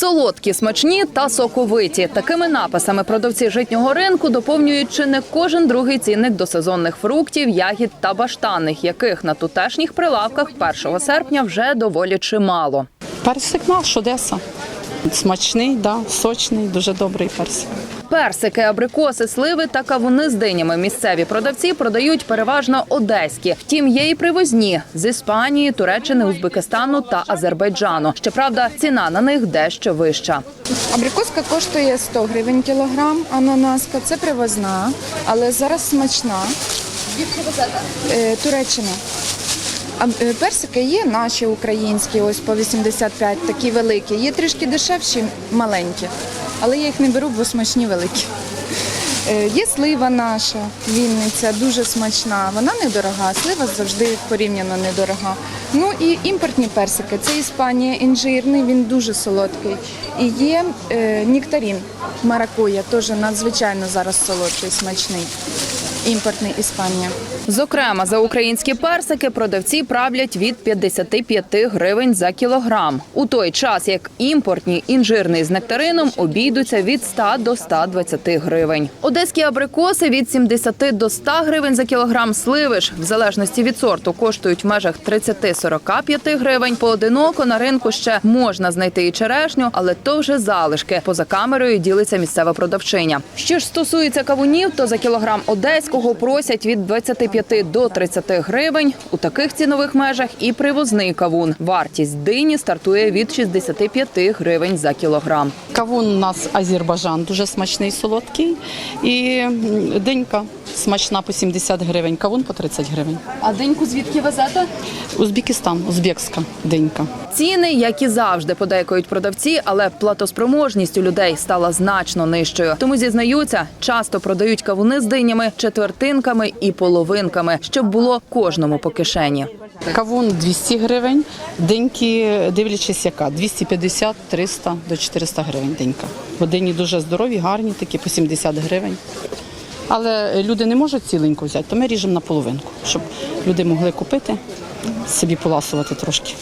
Солодкі, смачні та соковиті. Такими написами продавці житнього ринку доповнюють чи не кожен другий цінник до сезонних фруктів, ягід та баштанних, яких на тутешніх прилавках 1 серпня вже доволі чимало. Персик наш Одеса. Смачний, да, сочний, дуже добрий персик. Персики, абрикоси, сливи та кавуни з динями місцеві продавці продають переважно одеські. Втім, є і привозні з Іспанії, Туреччини, Узбекистану та Азербайджану. Щоправда, ціна на них дещо вища. Абрикоска коштує 100 гривень кілограм, ананаска це привозна, але зараз смачна. Е, Туреччина. Е, персики є наші українські, ось по 85, такі великі. Є трішки дешевші, маленькі, але я їх не беру, бо смачні великі. Е, Є слива наша, Вінниця, дуже смачна. Вона недорога, слива завжди порівняно недорога. Ну і імпортні персики. Це Іспанія, інжирний, він дуже солодкий. І є е, нектарін, маракуя, теж надзвичайно зараз солодкий, смачний. Імпортний Іспанія. Зокрема, за українські персики продавці правлять від 55 гривень за кілограм. У той час як імпортні інжирний з нектарином обійдуться від 100 до 120 гривень. Одеські абрикоси від 70 до 100 гривень за кілограм. Сливи ж в залежності від сорту коштують в межах 30-45 гривень. Поодиноко на ринку ще можна знайти і черешню, але то вже залишки. Поза камерою ділиться місцева продавчиня. Що ж стосується кавунів, то за кілограм одеського просять від 25 до 30 гривень. У таких цінових межах і привозний кавун. Вартість дині стартує від 65 гривень за кілограм. Кавун у нас Азербайджан, дуже смачний, солодкий. І м, динька смачна по 70 гривень, кавун по 30 гривень. А диньку звідки везете? Узбекистан, узбекська динька. Ціни, як і завжди, подейкують продавці, але платоспроможність у людей стала значно нижчою. Тому зізнаються, часто продають кавуни з динями, четвертинками і половинками, щоб було кожному по кишені. Кавун 200 гривень, диньки, дивлячись яка, 250, 300 до 400 гривень динька. Водині дуже здорові, гарні, такі по 70 гривень. Але люди не можуть ціленьку взяти, то ми ріжемо на половинку, щоб люди могли купити, собі поласувати трошки.